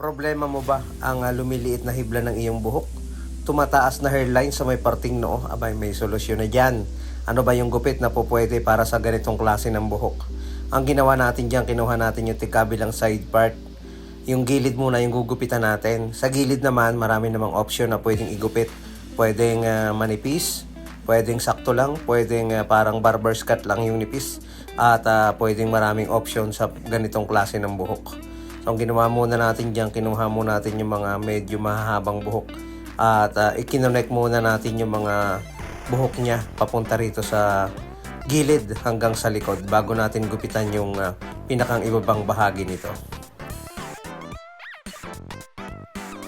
Problema mo ba ang ah, lumiliit na hibla ng iyong buhok? Tumataas na hairline sa may parting noo? Abay, may solusyon na dyan. Ano ba yung gupit na po pwede para sa ganitong klase ng buhok? Ang ginawa natin dyan, kinuha natin yung tikabilang side part. Yung gilid muna yung gugupitan natin. Sa gilid naman, marami namang option na pwedeng igupit. Pwedeng ah, manipis, pwedeng sakto lang, pwedeng ah, parang barber's cut lang yung nipis, at ah, pwedeng maraming option sa ganitong klase ng buhok. Ang ginawa muna natin dyan, kinuha muna natin yung mga medyo mahahabang buhok. At uh, ikinonect muna natin yung mga buhok niya papunta rito sa gilid hanggang sa likod bago natin gupitan yung ah, pinakang ibabang bahagi nito.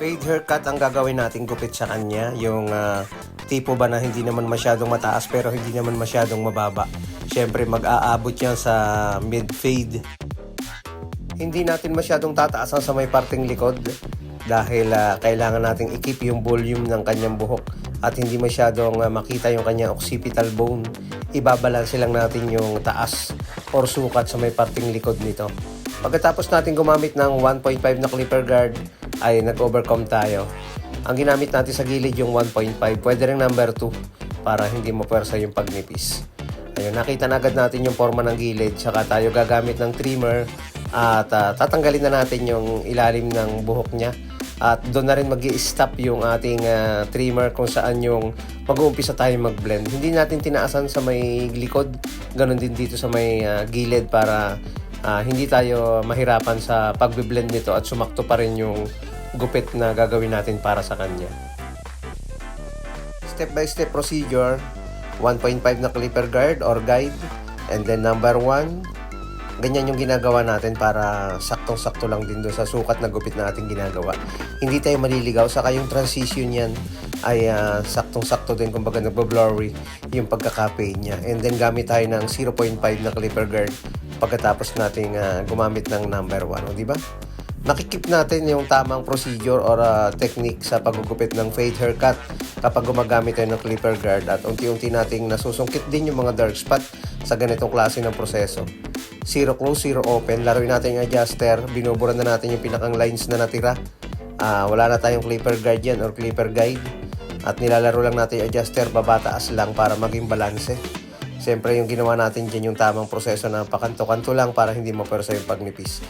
Fade haircut ang gagawin nating gupit sa kanya. Yung ah, tipo ba na hindi naman masyadong mataas pero hindi naman masyadong mababa. Siyempre mag-aabot yan sa mid-fade hindi natin masyadong tataasan sa may parting likod dahil ah, kailangan nating i-keep yung volume ng kanyang buhok at hindi masyadong ah, makita yung kanyang occipital bone. Ibabalanse lang natin yung taas or sukat sa may parting likod nito. Pagkatapos natin gumamit ng 1.5 na clipper guard ay nag-overcome tayo. Ang ginamit natin sa gilid yung 1.5, pwede rin number 2 para hindi mo pwersa yung pagnipis. Ayun, nakita na agad natin yung forma ng gilid, saka tayo gagamit ng trimmer at ah, tatanggalin na natin yung ilalim ng buhok niya. At doon na rin mag stop yung ating ah, trimmer kung saan yung mag-uumpisa tayo mag-blend. Hindi natin tinaasan sa may likod, ganun din dito sa may ah, gilid para ah, hindi tayo mahirapan sa pagbe-blend nito at sumakto pa rin yung gupit na gagawin natin para sa kanya. Step by step procedure, 1.5 na clipper guard or guide, and then number 1, ganyan yung ginagawa natin para saktong-sakto lang din doon sa sukat na gupit na ating ginagawa. Hindi tayo maliligaw, saka yung transition yan ay ah, saktong-sakto din, kumbaga nagbo-blurry yung pagkaka-fade niya. And then gamit tayo ng 0.5 na clipper guard pagkatapos nating ah, gumamit ng number 1, o di ba? nakikip natin yung tamang procedure or ah, technique sa paggugupit ng fade haircut kapag gumagamit tayo ng clipper guard at unti-unti nating nasusungkit din yung mga dark spot sa ganitong klase ng proseso. Zero close, zero open. Laruin natin yung adjuster. Binubura na natin yung pinakang lines na natira. Ah, wala na tayong clipper guard yan or clipper guide. At nilalaro lang natin yung adjuster, babataas lang para maging balanse. Siyempre yung ginawa natin dyan yung tamang proseso na pakanto-kanto lang para hindi mapersa yung pagnipis.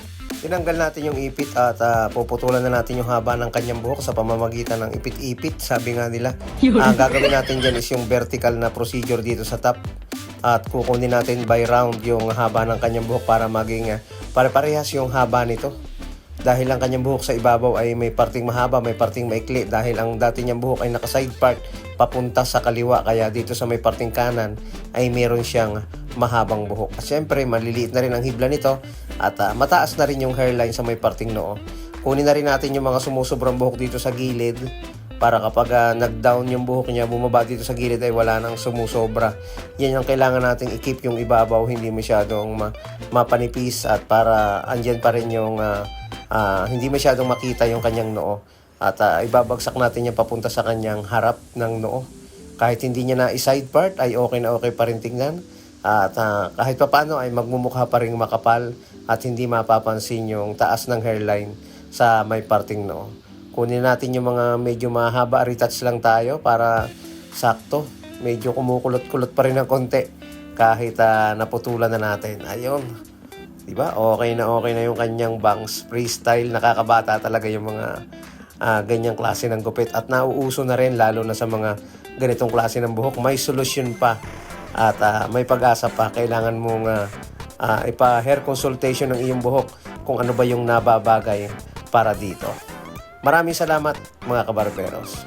Tinanggal natin yung ipit at ah, puputulan na natin yung haba ng kanyang buhok sa pamamagitan ng ipit-ipit. Sabi nga nila, ang gagawin natin dyan is yung vertical na procedure dito sa top at kukunin natin by round yung haba ng kanyang buhok para maging ah, pare-parehas yung haba nito. Dahil ang kanyang buhok sa ibabaw ay may parting mahaba, may parting maikli. Dahil ang dati niyang buhok ay naka-side part papunta sa kaliwa. Kaya dito sa may parting kanan ay meron siyang mahabang buhok. At syempre, maliliit na rin ang hibla nito at ah, mataas na rin yung hairline sa may parting noo. Kunin na rin natin yung mga sumusobrang buhok dito sa gilid para kapag ah, nag-down yung buhok niya, bumaba dito sa gilid ay wala nang sumusobra. Yan yung kailangan nating i-keep yung ibabaw, hindi masyadong ma- mapanipis at para andyan pa rin yung ah, ah, hindi masyadong makita yung kanyang noo. At ah, ibabagsak natin yung papunta sa kanyang harap ng noo. Kahit hindi niya na i-side part ay okay na okay pa rin tingnan. At ah, kahit papano ay magmumukha pa rin makapal at hindi mapapansin yung taas ng hairline sa may parting noo. Kunin natin yung mga medyo mahaba, retouch lang tayo para sakto. Medyo kumukulot-kulot pa rin ng konti kahit ah, naputulan na natin. Ayun. Diba? Okay na okay na yung kanyang bangs. Freestyle, nakakabata talaga yung mga ah, ganyang klase ng gupit. At nauuso na rin lalo na sa mga ganitong klase ng buhok. May solusyon pa at ah, may pag-asa pa. Kailangan mong ah, ah, ipa-hair consultation ng iyong buhok kung ano ba yung nababagay para dito. Maraming salamat mga kabarberos.